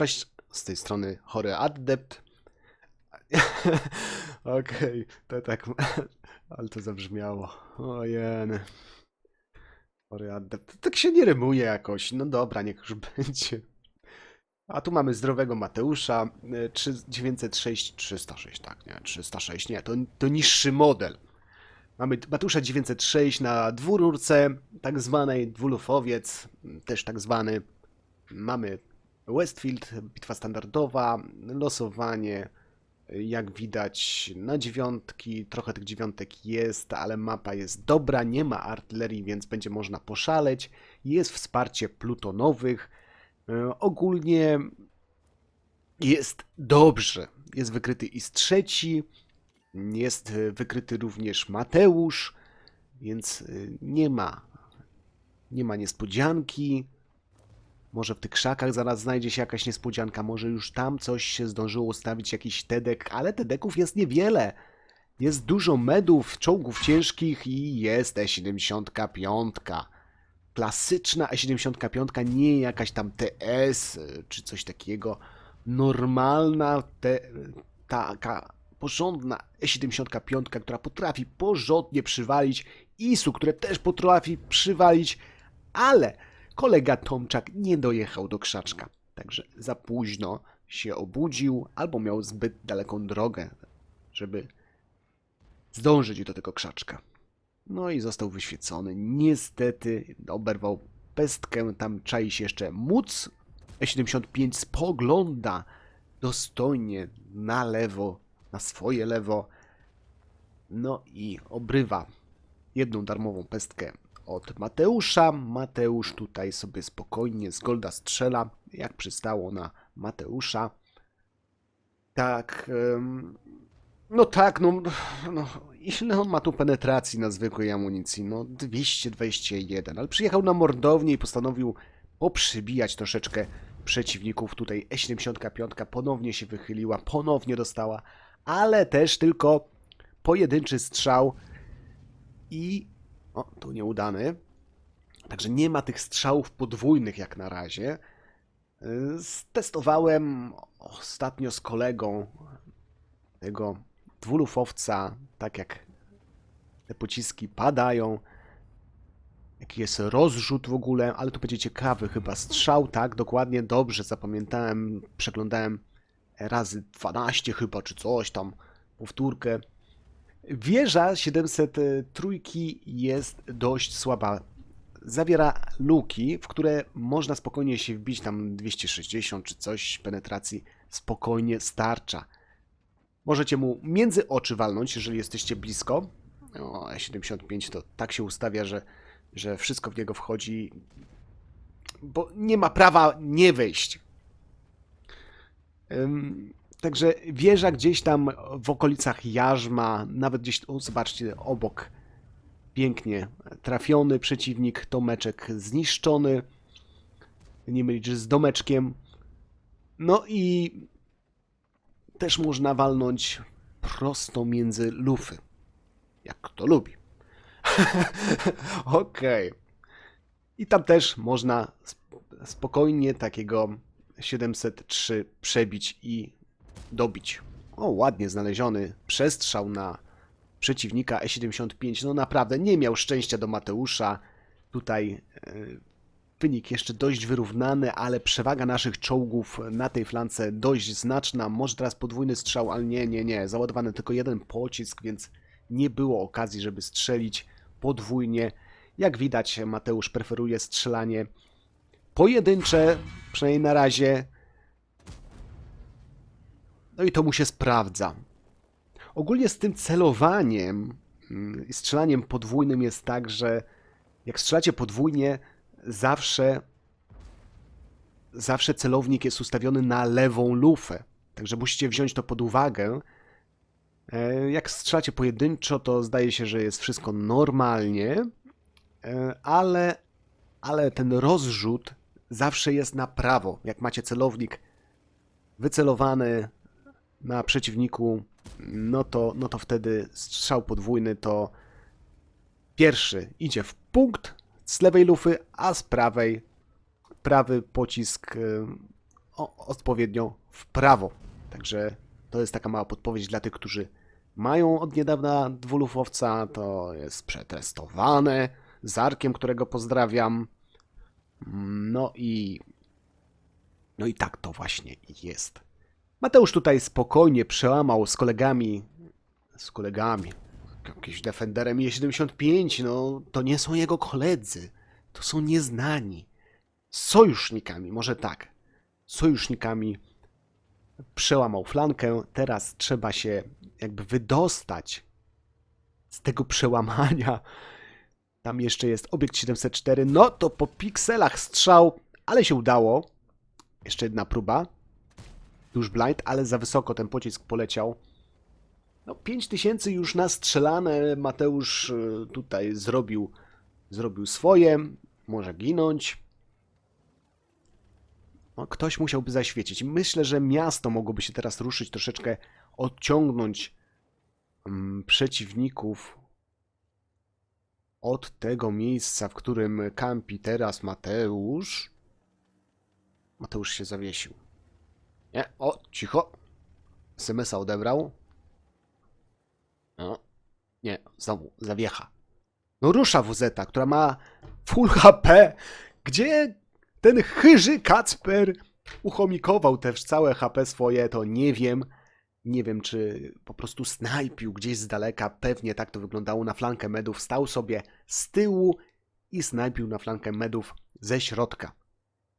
Cześć, z tej strony chory adept. Okej, to tak, ale to zabrzmiało. Ojeny. Chory adept. Tak się nie rymuje jakoś. No dobra, niech już będzie. A tu mamy zdrowego Mateusza. e, trzy- 906, 306, tak, nie, 306, nie, to, to niższy model. Mamy Mateusza 906 na dwururce, tak zwanej, dwulufowiec, też tak zwany. Mamy Westfield, bitwa standardowa, losowanie, jak widać na dziewiątki, trochę tych dziewiątek jest, ale mapa jest dobra, nie ma artylerii, więc będzie można poszaleć. Jest wsparcie plutonowych. E, Ogólnie jest dobrze. Jest wykryty IS trzeci, jest wykryty również Mateusz, więc e, nie ma, nie ma niespodzianki. Może w tych krzakach zaraz znajdzie się jakaś niespodzianka, może już tam coś się zdążyło ustawić, jakiś tedek, ale tedeków jest niewiele. Jest dużo medów, czołgów ciężkich i jest E75. Klasyczna E75, nie jakaś tam TS y, czy coś takiego. Normalna, te, taka porządna E75, która potrafi porządnie przywalić. ISU, które też potrafi przywalić, ale kolega Tomczak nie dojechał do krzaczka. Także za późno się obudził, albo miał zbyt daleką drogę, żeby zdążyć do tego krzaczka. No i został wyświecony. Niestety oberwał pestkę, tam czai się jeszcze móc. E75 spogląda dostojnie na lewo, na swoje lewo. No i obrywa jedną darmową pestkę od Mateusza. Mateusz tutaj sobie spokojnie z Golda strzela, jak przystało na Mateusza. Tak, no tak, no, no ile on ma tu penetracji na zwykłej amunicji? No 221, ale przyjechał na mordownię i postanowił poprzybijać troszeczkę przeciwników. Tutaj E75 ponownie się wychyliła, ponownie dostała, ale też tylko pojedynczy strzał i o, tu nieudany. Także nie ma tych strzałów podwójnych jak na razie. Y, Stestowałem ostatnio z kolegą tego dwulufowca, tak jak te pociski padają, jaki jest rozrzut w ogóle, ale tu będzie ciekawy chyba strzał, tak, dokładnie, dobrze zapamiętałem, przeglądałem razy 12 chyba, czy coś tam, powtórkę. Wieża 703 jest dość słaba. Zawiera luki, w które można spokojnie się wbić, tam 260 czy coś penetracji spokojnie starcza. Możecie mu między oczy walnąć, jeżeli jesteście blisko. O, 75 to tak się ustawia, że, że wszystko w niego wchodzi, bo nie ma prawa nie wejść. Także wieża gdzieś tam w okolicach Jarzma, nawet gdzieś, o, zobaczcie, obok. Pięknie trafiony przeciwnik, Tomeczek zniszczony. Nie mylić z domeczkiem. No i też można walnąć prosto między lufy. Jak kto lubi. Okej. I tam też można sp- spokojnie takiego 703 przebić i dobić. O, ładnie znaleziony przestrzał na przeciwnika E75. No naprawdę nie miał szczęścia do Mateusza. Tutaj e, wynik jeszcze dość wyrównany, ale przewaga naszych czołgów na tej flance dość znaczna. Może teraz podwójny strzał, ale nie, nie, nie. Załadowany tylko jeden pocisk, więc nie było okazji, żeby strzelić podwójnie. Jak widać, Mateusz preferuje strzelanie pojedyncze, przynajmniej na razie. No i to mu się sprawdza. Ogólnie z tym celowaniem mm, i strzelaniem podwójnym jest tak, że jak strzelacie podwójnie, zawsze zawsze celownik jest ustawiony na lewą lufę. Także musicie wziąć to pod uwagę. E, Jak strzelacie pojedynczo, to zdaje się, że jest wszystko normalnie, e, ale, ale ten rozrzut zawsze jest na prawo. Jak macie celownik wycelowany na przeciwniku, no to, no to wtedy strzał podwójny to pierwszy idzie w punkt z lewej lufy, a z prawej prawy pocisk y, o, odpowiednio w prawo. Także to jest taka mała podpowiedź dla tych, którzy mają od niedawna dwulufowca. To jest przetestowane. Z Arkiem, którego pozdrawiam. No i. No i tak to właśnie jest. Mateusz tutaj spokojnie przełamał z kolegami. Z kolegami. Jakimś Defenderem E75. No to nie są jego koledzy. To są nieznani. Sojusznikami, może tak. Sojusznikami przełamał flankę. Teraz trzeba się jakby wydostać z tego przełamania. Tam jeszcze jest obiekt 704. No to po pikselach strzał, ale się udało. Jeszcze jedna próba. Już blind, ale za wysoko ten pocisk poleciał. No 5000 już nastrzelane. Mateusz y, tutaj zrobił, zrobił swoje. Może ginąć. No, ktoś musiałby zaświecić. Myślę, że miasto mogłoby się teraz ruszyć, troszeczkę odciągnąć mm, przeciwników od tego miejsca, w którym kampi teraz Mateusz. Mateusz się zawiesił. Nie, o, cicho. SMS-a odebrał. No, nie, znowu, zawiecha. No rusza WZ, która ma full HP. Gdzie ten chyży Kacper uchomikował też całe HP swoje, to nie wiem. Nie wiem, czy po prostu snajpił gdzieś z daleka. Pewnie tak to wyglądało na flankę medów. Stał sobie z tyłu i snajpił na flankę medów ze środka.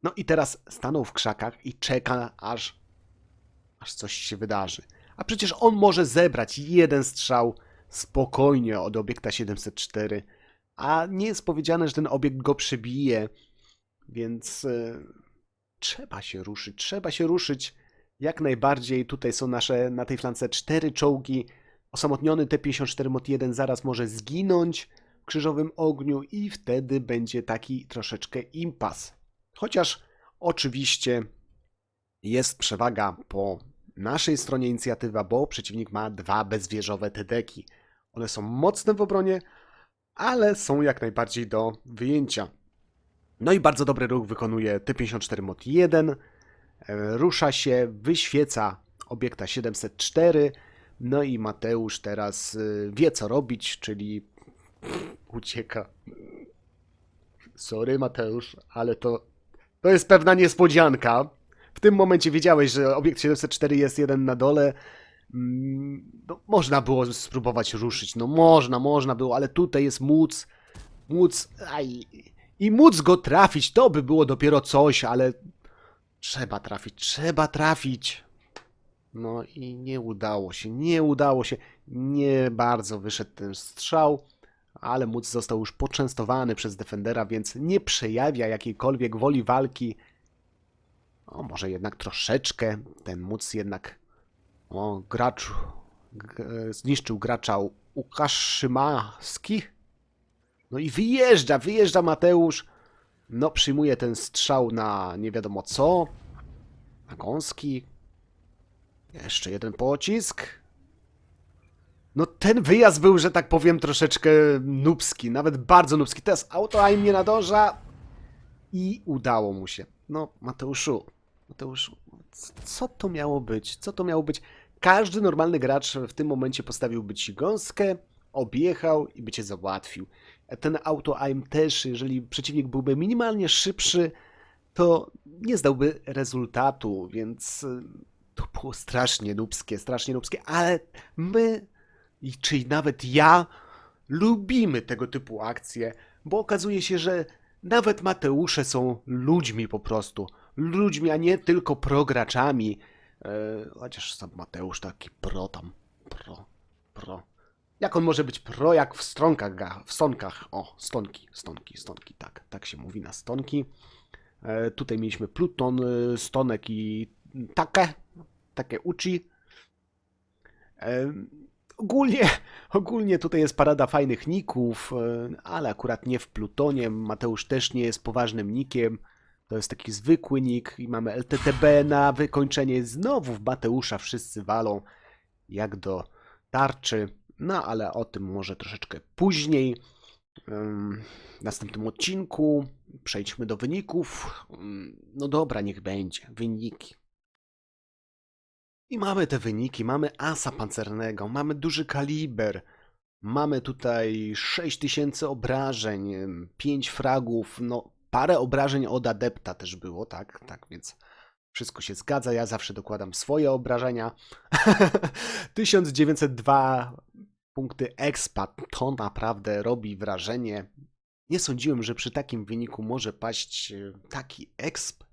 No i teraz stanął w krzakach i czeka, aż, aż coś się wydarzy. A przecież on może zebrać jeden strzał spokojnie od obiekta 704. A nie jest powiedziane, że ten obiekt go przebije. Więc e, trzeba się ruszyć, trzeba się ruszyć jak najbardziej. Tutaj są nasze na tej flance cztery czołgi. Osamotniony T-54 Mod 1 zaraz może zginąć w krzyżowym ogniu i wtedy będzie taki troszeczkę impas. Chociaż oczywiście jest przewaga po naszej stronie inicjatywa, bo przeciwnik ma dwa bezwieżowe TD-ki. One są mocne w obronie, ale są jak najbardziej do wyjęcia. No i bardzo dobry ruch wykonuje T-54 Mod 1. E, Rusza się, wyświeca obiekta 704. No i Mateusz teraz y, wie co robić, czyli ucieka. Sorry Mateusz, ale to, to jest pewna niespodzianka. W tym momencie wiedziałeś, że obiekt 704 jest jeden na dole. Mm, No, można było spróbować ruszyć. No można, można było, ale tutaj jest móc. Móc. Aj, i móc go trafić, to by było dopiero coś, ale trzeba trafić, trzeba trafić. No i nie udało się, nie udało się. Nie bardzo wyszedł ten strzał, ale móc został już poczęstowany przez defendera, więc nie przejawia jakiejkolwiek woli walki. O, może jednak troszeczkę ten móc jednak. O, gracz zniszczył gracza Łukasz Szymaski. No i wyjeżdża, wyjeżdża Mateusz. No, przyjmuje ten strzał na nie wiadomo co. Na gąski. Jeszcze jeden pocisk. No ten wyjazd był, że tak powiem, troszeczkę nubski, nawet bardzo nubski. Teraz auto im nie nadąża i udało mu się. No, Mateuszu, Mateuszu, c- co to miało być? Co to miało być? Każdy normalny gracz w tym momencie postawiłby ci gąskę, objechał i by cię załatwił. Ten auto aim też, jeżeli przeciwnik byłby minimalnie szybszy, to nie zdałby rezultatu, więc y, to było strasznie nubskie, strasznie nubskie, ale my, czyli nawet ja, lubimy tego typu akcje, bo okazuje się, że nawet Mateusze są ludźmi po prostu. Ludźmi, a nie tylko prograczami. E, chociaż sam Mateusz taki pro tam. Pro, pro. Jak on może być pro, jak w stronkach, w stonkach. O, stonki, stonki, stonki, tak, tak się mówi na stonki. E, tutaj mieliśmy Pluton, e, Stonek i Take, Take Uchi. E, ogólnie, ogólnie tutaj jest parada fajnych ników, ale akurat nie w Plutonie. Mateusz też nie jest poważnym nikiem. To jest taki zwykły nick i mamy LTTB na wykończenie. Znowu w Mateusza wszyscy walą jak do tarczy. No ale o tym może troszeczkę później. w następnym odcinku. Przejdźmy do wyników. No dobra, niech będzie. Wyniki. I mamy te wyniki. Mamy asa pancernego, mamy duży kaliber. Mamy tutaj 6000 obrażeń, 5 fragów, no parę obrażeń od adepta też było, tak, tak, więc wszystko się zgadza. Ja zawsze dokładam swoje obrażenia. 1902 punkty expa, to naprawdę robi wrażenie. Nie sądziłem, że przy takim wyniku może paść e, taki exp.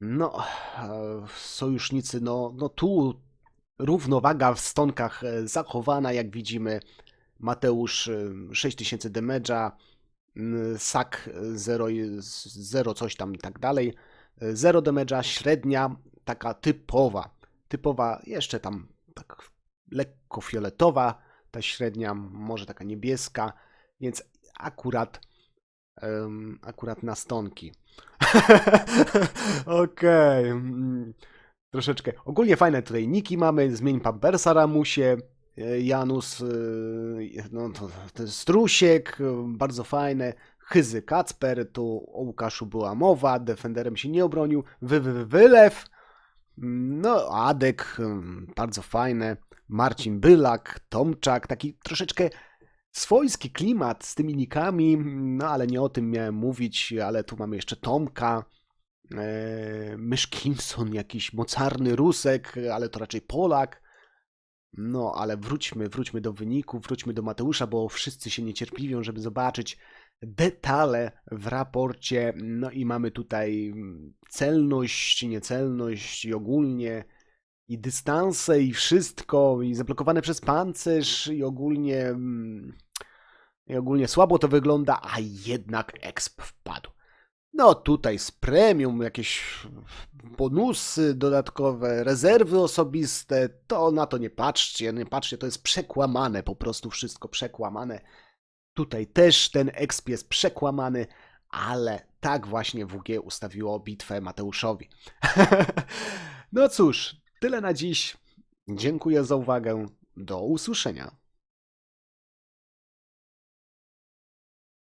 No, e, sojusznicy, no, no tu równowaga w stonkach e, zachowana, jak widzimy. Mateusz e, 6000 damage'a, Sak 0, 0 coś tam i tak dalej. 0 damage'a, średnia taka typowa. Typowa, jeszcze tam tak lekko fioletowa, ta średnia, może taka niebieska, więc akurat em, akurat na stonki. Okej. mm, Troszeczkę. Ogólnie fajne tutaj niki mamy. Zmień Pampersa Ramusie. Janus, e, no to, to Strusiek, e, bardzo fajne. Chyzy Kacper, tu o Łukaszu była mowa, Defenderem się nie obronił. Wy, wy, wy, wylew. No, Adek, mm, bardzo fajne. Marcin Bylak, Tomczak, taki troszeczkę swojski klimat z tymi nikami, no ale nie o tym miałem mówić, ale tu mamy jeszcze Tomka, e, Myszkinson, jakiś mocarny Rusek, ale to raczej Polak. No, ale wróćmy, wróćmy do wyniku, wróćmy do Mateusza, bo wszyscy się niecierpliwią, żeby zobaczyć detale w raporcie. No i mamy tutaj mm, celność, niecelność i ogólnie i dystanse i wszystko i zablokowane przez pancerz i ogólnie mm, i ogólnie słabo to wygląda, a jednak exp wpadł. No tutaj z premium jakieś bonusy dodatkowe, rezerwy osobiste, to na to nie patrzcie, nie patrzcie, to jest przekłamane, po prostu wszystko przekłamane. Tutaj też ten exp jest przekłamany, ale tak właśnie WG ustawiło bitwę Mateuszowi. no cóż, tyle na dziś. Dziękuję za uwagę. Do usłyszenia.